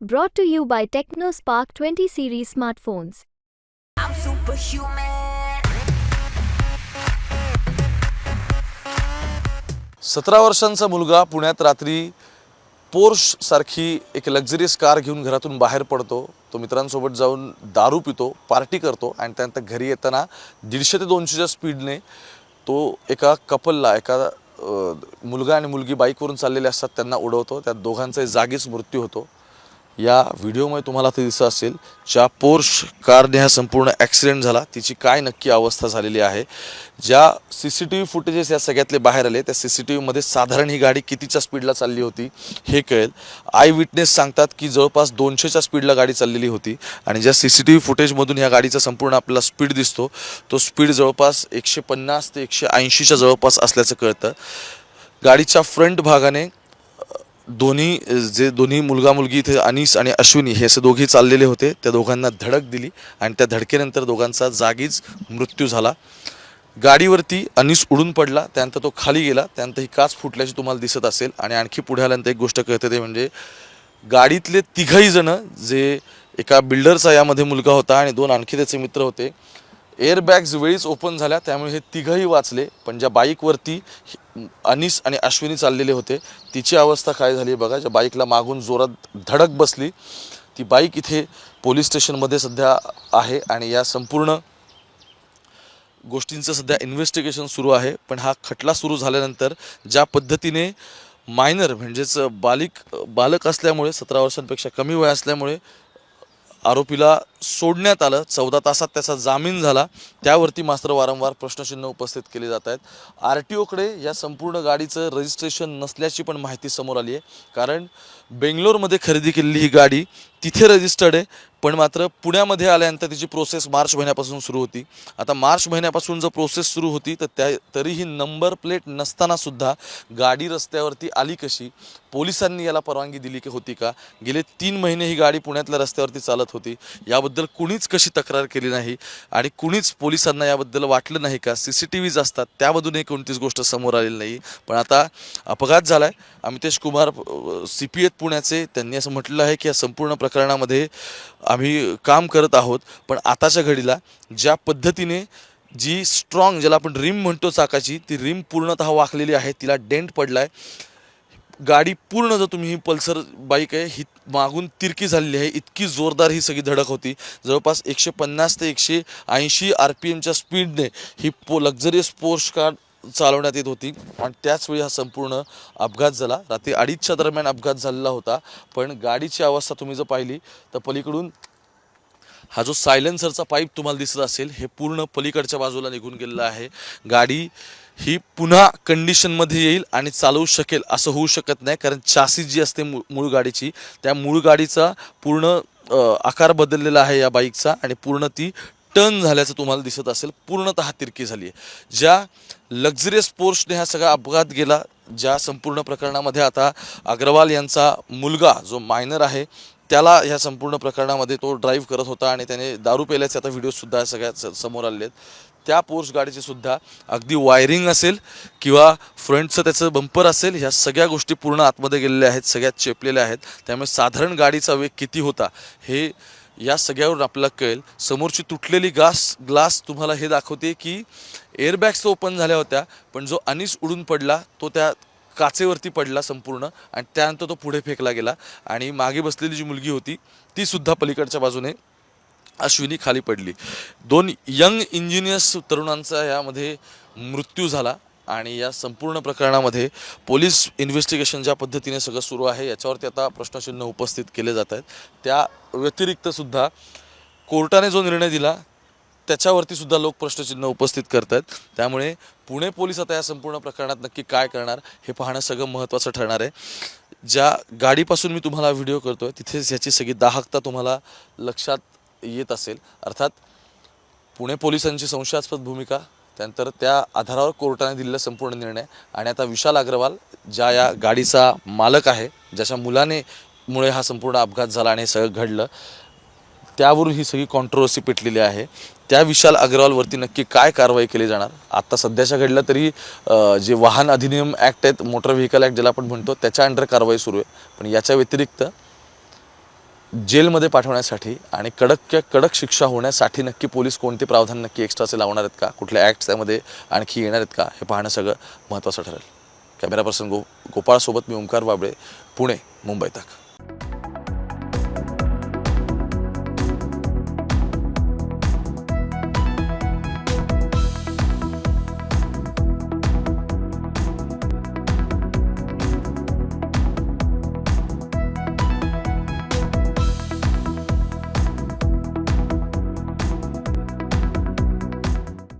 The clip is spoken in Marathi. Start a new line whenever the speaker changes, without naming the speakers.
Brought to you by TechnoSpark 20 series smartphones.
I'm superhuman.
सतरा वर्षांचा मुलगा पुण्यात रात्री पोर्श सारखी एक लक्झरियस कार घेऊन घरातून बाहेर पडतो तो मित्रांसोबत जाऊन दारू पितो पार्टी करतो आणि त्यानंतर घरी येताना दीडशे ते दोनशेच्या स्पीडने तो एका कपलला एका अ, मुलगा आणि मुलगी बाईकवरून चाललेले असतात त्यांना उडवतो त्या दोघांचाही जागीच मृत्यू होतो या व्हिडिओमध्ये तुम्हाला ते दिसत असेल ज्या पोर्श कारने हा संपूर्ण ॲक्सिडेंट झाला तिची काय नक्की अवस्था झालेली आहे. ज्या C C T V footages या सगळ्यातले बाहेर आले त्या सी सी टी व्हीमध्ये साधारण ही गाडी कितीच्या स्पीडला चालली होती हे कळेल. आय विटनेस सांगतात की जवळपास दोनशेच्या स्पीडला गाडी चाललेली होती आणि ज्या सी सी टी व्ही फुटेजमधून ह्या गाडीचा संपूर्ण आपल्याला स्पीड दिसतो तो स्पीड जवळपास एकशे पन्नास ते एकशे ऐंशीच्या जवळपास असल्याचं कळतं. गाडीच्या फ्रंट भागाने दोन्ही जे दोन्ही मुलगा मुलगी इथे अनिस आणि अश्विनी हे असे दोघे चाललेले होते. त्या दोघांना धडक दिली आणि त्या धडकेनंतर दोघांचा जागीच मृत्यू झाला. गाडीवरती अनिस उडून पडला. त्यानंतर तो खाली गेला. त्यानंतर ही काच फुटल्याची तुम्हाला दिसत असेल आणि आणखी पुढे आल्यानंतर एक गोष्ट कळते ते म्हणजे गाडीतले तिघही जण जे एका बिल्डरचा यामध्ये मुलगा होता आणि दोन आणखी त्याचे मित्र होते एअरबॅग्स वेळीच ओपन झाल्या त्यामुळे हे तिघंही वाचले. पण ज्या बाईकवरती अनिस आणि अश्विनी चाललेले होते तिची अवस्था काय झाली बघा. ज्या बाईकला मागून जोरात धडक बसली ती बाईक इथे पोलीस स्टेशनमध्ये सध्या आहे आणि या संपूर्ण गोष्टींचं सध्या इन्व्हेस्टिगेशन सुरू आहे. पण हा खटला सुरू झाल्यानंतर ज्या पद्धतीने मायनर म्हणजेच बालिक बालक असल्यामुळे सतरा वर्षांपेक्षा कमी वय असल्यामुळे आरोपीला सोडण्यात आलं. चौदा तासात त्याचा जामीन झाला. त्यावरती मात्र वारंवार प्रश्नचिन्ह उपस्थित केले जात आहेत. आर टी ओकडे या संपूर्ण गाडीचं रजिस्ट्रेशन नसल्याची पण माहिती समोर आली आहे. कारण बेंगलोरमध्ये खरेदी केलेली ही गाडी तिथे रजिस्टर्ड आहे. पण मात्र पुण्यामध्ये आल्यानंतर तिची प्रोसेस मार्च महिन्यापासून सुरू होती. आता मार्च महिन्यापासून जर प्रोसेस सुरू होती तर त्या तरीही नंबर प्लेट नसतानासुद्धा गाडी रस्त्यावरती आली कशी? पोलिसांनी याला परवानगी दिली की होती का? गेले तीन महिने ही गाडी पुण्यातल्या रस्त्यावरती चालत होती. याबद्दल कुणीच कशी तक्रार केली नाही आणि कुणीच पोलिसांना याबद्दल वाटलं नाही का? सी सी टी व्हीज असतात त्यामधूनही कोणतीच गोष्ट समोर आलेली नाही. पण आता अपघात झाला आहे अमितेश कुमार सी पी एत पुण्याचे. त्यांनी असं म्हटलं आहे की या संपूर्ण प्रकरणामध्ये आम्ही काम करत आहोत पण आताच्या घडीला ज्या पद्धतीने जी स्ट्रॉंग ज्याला आपण रिम म्हणतो चाकाची ती रिम पूर्णतः वाकलेली आहे तिला डेंट पडला आहे गाडी पूर्ण जर तुम्ही ही पल्सर बाईक आहे ही मागून तिरकी झालेली आहे इतकी जोरदार ही सगळी धडक होती. जवळपास एकशे पन्नास ते एकशे ऐंशी आर पी एमच्या स्पीडने ही पो लक्झरियस पोर्श कार चालवण्यात येत होती. आणि त्याचवेळी हा संपूर्ण अपघात झाला. रात्री अडीचच्या दरम्यान अपघात झालेला होता. पण गाडीची अवस्था तुम्ही जर पाहिली तर पलीकडून हा जो सायलेन्सरचा पाईप तुम्हाला दिसत असेल हे पूर्ण पलीकडच्या बाजूला निघून गेलेला आहे. गाडी ही पुन्हा कंडिशनमध्ये येईल आणि चालवू शकेल असं होऊ शकत नाही कारण चासी जी असते मूळ मूळ गाडीची त्या मूळ गाडीचा पूर्ण आकार बदललेला आहे या बाईकचा आणि पूर्ण ती टर्न झाल्याचं तुम्हाला दिसत असेल. पूर्णतः तिरकी झाली आहे. ज्या लक्झरियस पोर्शने हा सगळा अपघात गेला ज्या संपूर्ण प्रकरणामध्ये आता अग्रवाल यांचा मुलगा जो मायनर आहे त्याला ह्या संपूर्ण प्रकरणामध्ये तो ड्राईव्ह करत होता आणि त्याने दारू पेल्याचे आता व्हिडिओसुद्धा सगळ्या समोर आले आहेत. त्या पोर्स गाडीचेसुद्धा अगदी वायरिंग असेल किंवा फ्रंटचं त्याचं बंपर असेल ह्या सगळ्या गोष्टी पूर्ण आतमध्ये गेलेल्या आहेत सगळ्यात चेपलेल्या आहेत. त्यामुळे साधारण गाडीचा वेग किती होता हे या सगळ्यावरून आपल्याला कळेल. समोरची तुटलेली ग्लास ग्लास तुम्हाला हे दाखवते की एअरबॅग्स तर ओपन झाल्या होत्या पण जो अनिस उडून पडला तो त्या काचेवरती पडला संपूर्ण आणि त्यानंतर तो पुढे फेकला गेला. आणि मागे बसलेली जी मुलगी होती ती सुद्धा पलीकडच्या बाजूने अश्विनी खाली पडली. दोन यंग इंजिनियर्स तरुणांचा यामध्ये मृत्यू झाला. आणि या संपूर्ण प्रकरणामध्ये पोलीस इन्व्हेस्टिगेशन ज्या पद्धतीने सगळं सुरू आहे याच्यावरती आता प्रश्नचिन्ह उपस्थित केले जात आहेत. त्या व्यतिरिक्त सुद्धा कोर्टाने जो निर्णय दिला त्याच्यावरती सुद्धा लोक प्रश्नचिन्ह उपस्थित करत आहेत. त्यामुळे पुणे पोलीस आता या संपूर्ण प्रकरणात नक्की काय करणार हे पाहणं सगळं महत्त्वाचं ठरणार आहे. ज्या गाडीपासून मी तुम्हाला व्हिडिओ करतोय तिथेच ह्याची सगळी दाहकता तुम्हाला लक्षात येत असेल. अर्थात पुणे पोलिसांची संशयास्पद भूमिका त्यानंतर त्या आधारावर कोर्टाने दिलेला संपूर्ण निर्णय. आणि आता विशाल अग्रवाल ज्या या गाडीचा मालक आहे ज्याच्या मुलाने मुळे हा संपूर्ण अपघात झाला आणि हे सगळं घडलं त्यावरून ही सगळी कॉन्ट्रोवर्सी पेटलेली आहे. त्या विशाल अग्रवालवरती नक्की काय कारवाई केली जाणार? आत्ता सध्याच्या घडलं तरी जे वाहन अधिनियम ॲक्ट आहेत मोटर व्हेकल ॲक्ट ज्याला आपण म्हणतो त्याच्या अंडर कारवाई सुरू आहे. पण याच्या व्यतिरिक्त जेलमध्ये पाठवण्यासाठी आणि कडक कडक शिक्षा होण्यासाठी नक्की पोलीस कोणते प्रावधान नक्की एक्स्ट्राचे लावणार आहेत का? कुठले ॲक्ट्स त्यामध्ये आणखी येणार आहेत का? हे पाहणं सगळं महत्त्वाचं ठरेल. कॅमेरा पर्सन गो गोपाळसोबत मी ओंकार बाबळे पुणे मुंबई तक.